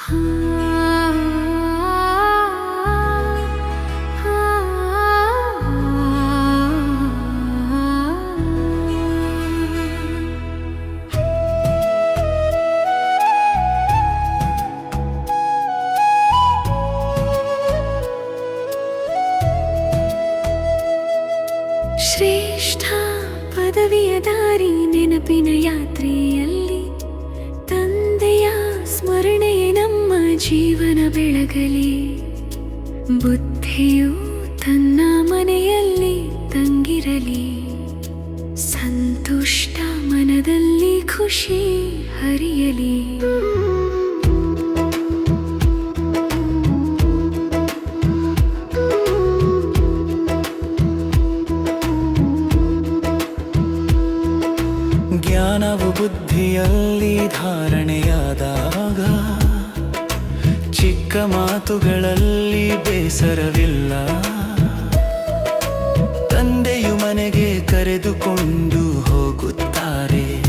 श्रेष्ठा पदवीयदारी नेनपिन यात्री ಜೀವನ ಬೆಳಗಲಿ. ಬುದ್ಧಿಯು ತನ್ನ ಮನೆಯಲ್ಲಿ ತಂಗಿರಲಿ. ಸಂತುಷ್ಟ ಮನದಲ್ಲಿ ಖುಷಿ ಹರಿಯಲಿ. ಜ್ಞಾನವು ಬುದ್ಧಿಯಲ್ಲಿ ಧಾರಣೆಯಾದಾಗ ಚಿಕ್ಕ ಮಾತುಗಳಲ್ಲಿ ಬೇಸರವಿಲ್ಲ. ತಂದೆಯು ಮನೆಗೆ ಕರೆದುಕೊಂಡು ಹೋಗುತ್ತಾರೆ.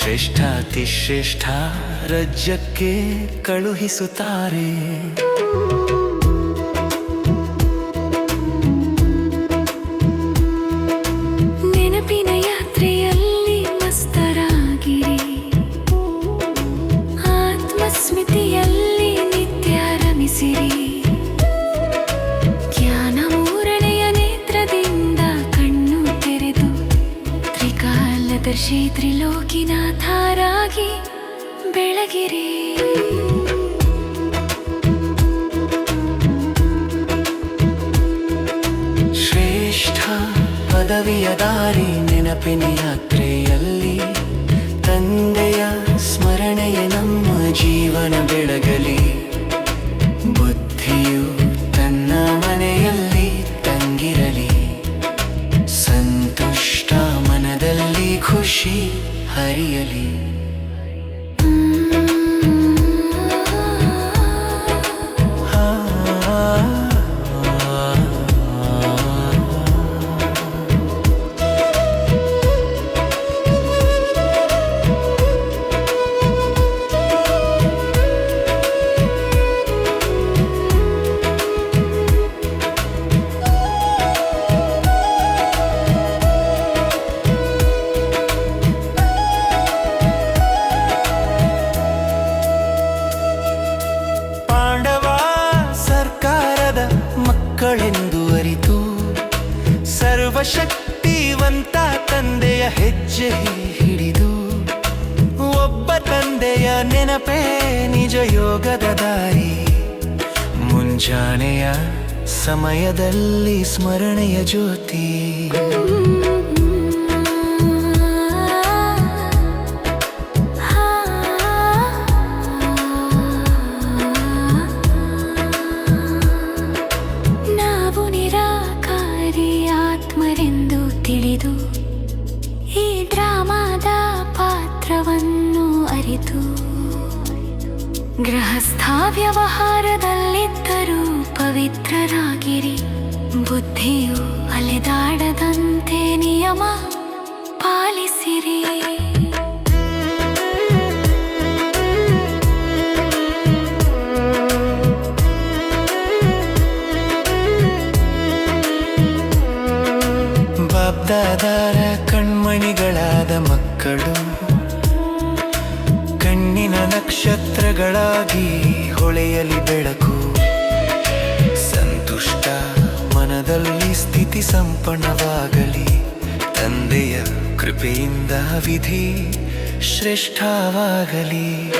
ಶ್ರೇಷ್ಠ ರಜ್ಜಕ್ಕೆ ಕಳುಹಿಸುತ್ತಾರೆ. ತ್ರಿಕಾಲದರ್ಶಿ ತ್ರಿಲೋಕಿನಾಥಾರಾಗಿ ಬೆಳಗಿರಿ. ಶ್ರೇಷ್ಠ ಪದವಿಯ ದಾರಿ ನೆನಪಿನ ಯಾತ್ರೆಯಲ್ಲಿ ಸರ್ವಶಕ್ತಿವಂತ ತಂದೆಯ ಹೆಜ್ಜೆ ಹಿಡಿದು ಒಬ್ಬ ತಂದೆಯ ನೆನಪೇ ನಿಜ ಯೋಗದ ದಾರಿ. ಮುಂಜಾನೆಯ ಸಮಯದಲ್ಲಿ ಸ್ಮರಣೆಯ ಜ್ಯೋತಿ. ತಿಳಿದು ಈ ಡ್ರಾಮಾದ ಪಾತ್ರವನ್ನು ಅರಿತು ಗೃಹಸ್ಥ ವ್ಯವಹಾರದಲ್ಲಿದ್ದರೂ ಪವಿತ್ರರಾಗಿರಿ. ಬುದ್ಧಿಯು ಅಲೆದಾಡದಂತೆ ನಿಯಮ ಪಾಲಿಸಿರಿ. ಬಾಬ್ದಾದಾರ ಕಣ್ಮಣಿಗಳಾದ ಮಕ್ಕಳು. ಕಣ್ಣಿನ ನಕ್ಷತ್ರಗಳಾಗಿ ಹೊಳೆಯಲಿ ಬೆಳಕು. ಸಂತುಷ್ಟ ಮನದಲ್ಲಿ ಸ್ಥಿತಿ ಸಂಪನ್ನವಾಗಲಿ. ತಂದೆಯ ಕೃಪೆಯಿಂದ ವಿಧಿ ಶ್ರೇಷ್ಠವಾಗಲಿ.